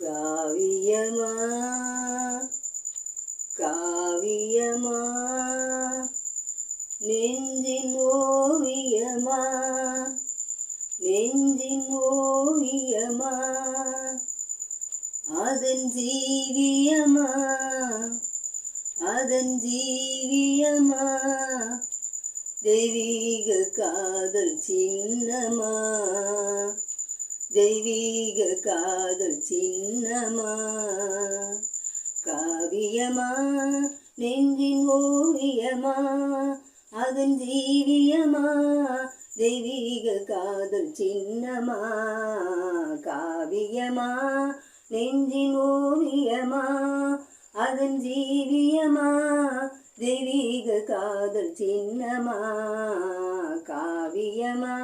காவியமா காவியமா நெஞ்சின் ஓவியமா நெஞ்சின் ஓவியமா அதன் ஜீவியமா அதன் ஜீவியமா தெய்வீக காதல் சின்னமா தெய்வீக காதல் சின்னமா? காவியமா? நெஞ்சின் ஓவியமா? அதன் ஜீவியமா தெய்வீக காதல் சின்னமா? காவியமா? நெஞ்சின் ஓவியமா? அதன் ஜீவியமா தெய்வீக காதல் சின்னமா? காவியமா?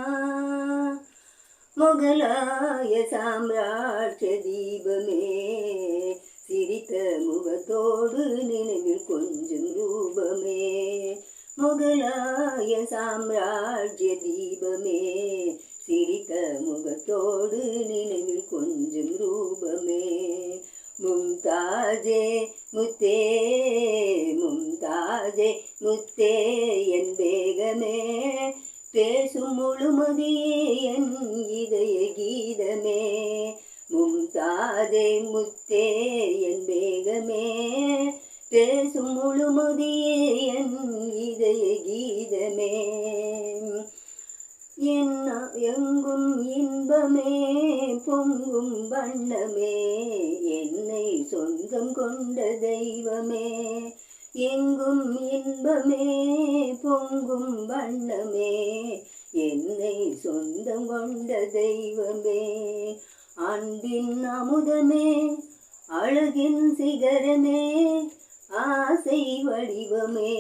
முகலாய சாம்ராஜ்ய தீபமே. சிரித்த முகத்தோடு நினைவில் கொஞ்சம் ரூபமே. முகலாய சாம்ராஜ்ய தீபமே. சிரித்த முகத்தோடு நினைவில் கொஞ்சம் ரூபமே. மும்தாஜே முத்தே மும்தாஜே முத்தே என் வேகமே. பேசும் முழுமதியே என் இதய கீதமே. மும்தாதே முத்தே என் வேகமே. பேசும் முழுமதியே என் இதய கீதமே. என்ன எங்கும் இன்பமே பொங்கும் வண்ணமே. என்னை சொந்தம் கொண்ட தெய்வமே. எங்கும் இன்பமே பொங்கும் வண்ணமே. என்னை சொந்தம் கொண்ட தெய்வமே அன்பின் அமுதமே அழகின் சிகரமே ஆசை வடிவமே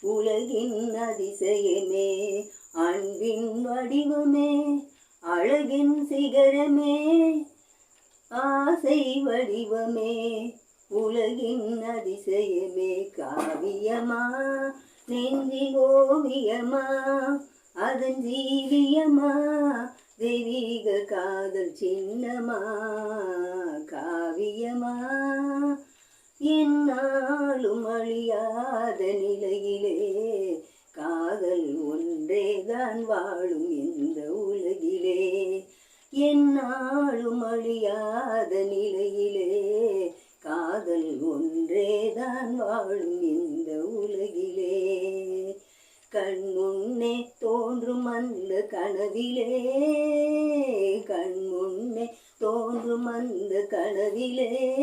உலகின் அதிசயமே. அன்பின் வடிவமே அழகின் சிகரமே ஆசை வடிவமே. உலகின் அதிசயமே காவியமா? நெஞ்சி ஓவியமா? அதன் ஜீவியமா தெய்வீக காதல் சின்னமா? காவியமா? என்னாலும் அழியாத நிலையிலே காதல் ஒன்றே தான் வாழும் இந்த உலகிலே. என்னாலும் அழியாத நிலையிலே காதல் ஒன்றேதான் வாழும் இந்த உலகிலே. கண்முன்னே தோன்றும் அந்த கனவிலே. கண்முன்னே தோன்றும் அந்த கனவிலே.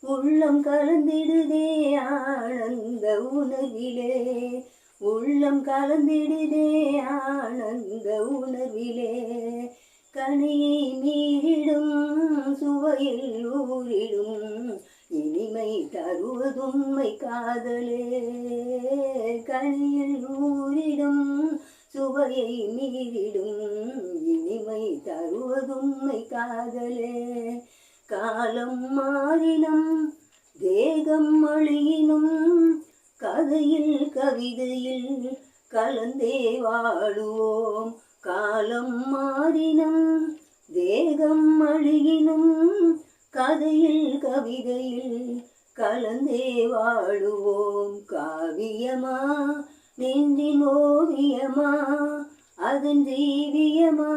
உள்ளம் கலந்திடுதே ஆனந்த உணவிலே உள்ளம் கலந்திடுதே ஆனந்த உணவிலே கனியை மீறிடும் சுவையில் ஊரிடும் இனிமை தருவதுண்மை காதலே. கனியில் ஊரிடும் சுவையை மீறிடும் இனிமை தருவதுண்மை காதலே. காலம் மாறினும் தேகம் அழியினும் கதையில் கவிதையில் கலந்தே வாழுவோம். காலம் மாறினும் தேகம் அழுகினும் கதையில் கவிதையில் கலந்தே வாழுவோம். காவியமா நின்றின் ஓவியமா அதன் ஜீவியமா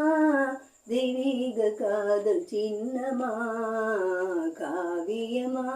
தெய்வீக காதல் சின்னமா காவியமா.